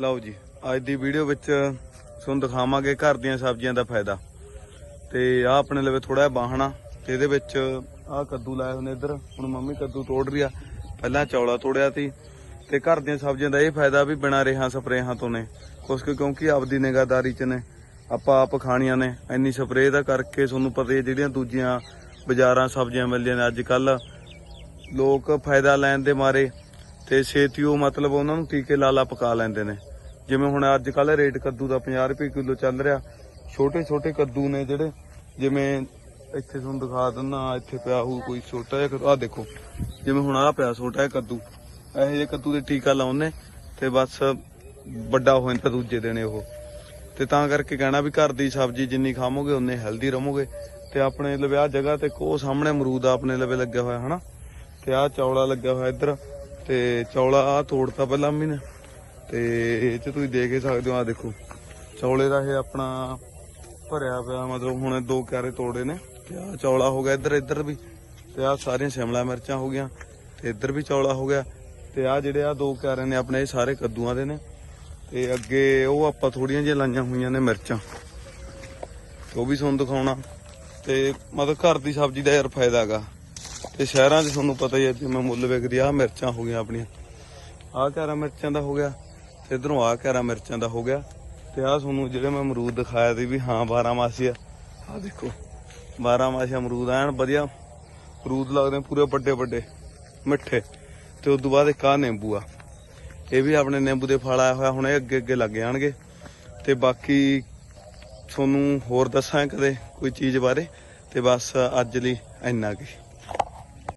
ਲਓ ਜੀ, ਅੱਜ ਦੀ ਵੀਡੀਓ ਵਿੱਚ ਤੁਹਾਨੂੰ ਦਿਖਾਵਾਂਗੇ ਘਰ ਦੀਆਂ ਸਬਜ਼ੀਆਂ ਦਾ ਫਾਇਦਾ। ਤੇ ਆ ਆਪਣੇ ਲਵੇ ਥੋੜਾ ਜਿਹਾ ਬਾਹਣਾ, ਤੇ ਇਹਦੇ ਵਿੱਚ ਆ ਕੱਦੂ ਲਾਏ ਹੋਏ ਨੇ ਇੱਧਰ। ਹੁਣ ਮੰਮੀ ਕੱਦੂ ਤੋੜ ਰਹੀ ਆ। ਪਹਿਲਾਂ ਚੌਲਾ ਤੋੜਿਆ ਸੀ, ਤੇ ਘਰ ਦੀਆਂ ਸਬਜ਼ੀਆਂ ਦਾ ਇਹ ਫਾਇਦਾ ਵੀ ਬਿਨਾਂ ਰੇਹਾਂ ਸਪਰੇਹਾਂ ਤੋਂ ਨੇ। ਕੁਛ ਕਿਉਂਕਿ ਆਪਦੀ ਨਿਗਾਹਦਾਰੀ ਚ ਨੇ, ਆਪਾਂ ਆਪ ਖਾਣੀਆਂ ਨੇ। ਇੰਨੀ ਸਪਰੇਅ ਦਾ ਕਰਕੇ ਤੁਹਾਨੂੰ ਪਤਾ ਹੀ ਹੈ ਜਿਹੜੀਆਂ ਦੂਜੀਆਂ ਬਾਜ਼ਾਰਾਂ ਸਬਜ਼ੀਆਂ ਮਿਲਦੀਆਂ ਨੇ। ਅੱਜ ਕੱਲ ਲੋਕ ਫਾਇਦਾ ਲੈਣ ਦੇ ਮਾਰੇ ਤੇ ਛੇਤੀ ਉਹ ਮਤਲਬ ਉਹਨਾਂ ਨੂੰ ਟੀਕੇ ਲਾ ਲਾ ਪਕਾ ਲੈਂਦੇ ਨੇ। ਜਿਵੇਂ ਹੁਣ ਅੱਜ ਕੱਲ ਰੇਟ ਕੱਦੂ ਦਾ 50 ਰੁਪਏ ਕਿਲੋ ਚੱਲ ਰਿਹਾ। ਛੋਟੇ ਛੋਟੇ ਕੱਦੂ ਨੇ ਜਿਹੜੇ, ਜਿਵੇਂ ਇੱਥੇ ਤੁਹਾਨੂੰ ਦਿਖਾ ਦਿੰਦਾ, ਇੱਥੇ ਪਿਆ ਹੋਊ ਕੋਈ ਛੋਟਾ ਜਿਹਾ ਆ ਦੇਖੋ, ਜਿਵੇਂ ਹੁਣ ਆ ਪਿਆ ਛੋਟਾ ਜਿਹਾ ਕੱਦੂ। ਇਹੋ ਜਿਹੇ ਕੱਦੂ ਦੇ ਟੀਕਾ ਲਾਉਣੇ ਤੇ ਬਸ ਵੱਡਾ ਹੋ ਜਾਂਦਾ ਦੂਜੇ ਦਿਨ ਉਹ ਤੇ ਤਾਂ ਕਰਕੇ ਕਹਿਣਾ ਵੀ ਘਰ ਦੀ ਸਬਜ਼ੀ ਜਿੰਨੀ ਖਾਵੋਗੇ, ਉਨੇ ਹੈਲਦੀ ਰਹੋਗੇ। ਤੇ ਆਪਣੇ ਲਵੇ ਆਹ ਜਗ੍ਹਾ ਤੇ ਕੋ ਸਾਹਮਣੇ ਅਮਰੂਦ ਆਪਣੇ ਲਵੇ ਲੱਗਿਆ ਹੋਇਆ, ਹਨਾ? ਤੇ ਆਹ ਚੌਲਾ ਲੱਗਿਆ ਹੋਇਆ ਇੱਧਰ। ਤੇ ਚੌਲਾ ਆ ਤੋੜਤਾ ਪਹਿਲਾਂ ਮੰਮੀ ਨੇ। ਤੇ ਇਹ ਚ ਤੁਸੀਂ ਦੇਖ ਹੀ ਸਕਦੇ ਹੋ ਆ ਦੇਖੋ। ਚੌਲੇ ਦਾ ਇਹ ਆਪਣਾ ਭਰਿਆ ਪਿਆ, ਮਤਲਬ ਹੁਣ ਦੋ ਕਿਆਰੇ ਤੋੜੇ ਨੇ। ਤੇ ਆ ਚੌਲਾ ਹੋ ਗਿਆ ਇੱਧਰ ਇੱਧਰ ਵੀ। ਤੇ ਆ ਸਾਰੀਆਂ ਸ਼ਿਮਲਾ ਮਿਰਚਾਂ ਹੋ ਗਈਆਂ, ਤੇ ਇੱਧਰ ਵੀ ਚੌਲਾ ਹੋ ਗਿਆ। ਤੇ ਆ ਜਿਹੜੇ ਆ ਦੋ ਕਿਆਰੇ ਨੇ, ਆਪਣੇ ਇਹ ਸਾਰੇ ਕੱਦੂਆਂ ਦੇ ਨੇ। ਤੇ ਅੱਗੇ ਉਹ ਆਪਾਂ ਥੋੜੀਆਂ ਜਿਹੀਆਂ ਲਾਈਆਂ ਹੋਈਆਂ ਨੇ ਮਿਰਚਾਂ। ਉਹ ਵੀ ਤੁਹਾਨੂੰ ਦਿਖਾਉਣਾ। ਤੇ ਮਤਲਬ ਘਰ ਦੀ ਸਬਜ਼ੀ ਦਾ ਯਾਰ ਫਾਇਦਾ ਹੈਗਾ। ਤੇ ਸ਼ਹਿਰਾਂ 'ਚ ਤੁਹਾਨੂੰ ਪਤਾ ਹੀ ਹੈ ਜਿਵੇਂ ਮੁੱਲ ਵਿਕਦੀ ਆ ਮਿਰਚਾਂ ਹੋ ਗਈਆਂ ਆਪਣੀਆਂ। ਆਹ ਘਰਾਂ ਮਿਰਚਾਂ ਦਾ ਹੋ ਗਿਆ, ਤੇ ਇਧਰੋਂ ਆਹ ਘਰਾਂ ਮਿਰਚਾਂ ਦਾ ਹੋ ਗਿਆ। ਤੇ ਆਹ ਤੁਹਾਨੂੰ ਜਿਹੜੇ ਮੈਂ ਅਮਰੂਦ ਦਿਖਾਇਆ ਸੀ ਵੀ ਹਾਂ 12 ਮਾਸੀ ਆ ਆਹ ਦੇਖੋ 12 ਮਾਸੀ ਅਮਰੂਦ ਐਨ ਵਧੀਆ। ਅਮਰੂਦ ਲੱਗਦੇ ਪੂਰੇ ਵੱਡੇ ਵੱਡੇ, ਮਿੱਠੇ। ਤੇ ਉਸ ਤੋਂ ਬਾਅਦ ਇੱਕ ਆਹ ਨਿੰਬੂ ਆ। ਇਹ ਵੀ ਆਪਣੇ ਨਿੰਬੂ ਦੇ ਫਲ ਆਇਆ ਹੋਇਆ, ਹੁਣ ਇਹ ਅੱਗੇ ਅੱਗੇ ਲੱਗ ਜਾਣਗੇ। ਤੇ ਬਾਕੀ ਤੁਹਾਨੂੰ ਹੋਰ ਦੱਸਾਂ ਕਦੇ ਕੋਈ ਚੀਜ਼ ਬਾਰੇ? ਤੇ ਬਸ ਅੱਜ ਲਈ ਇੰਨਾ ਕੀ।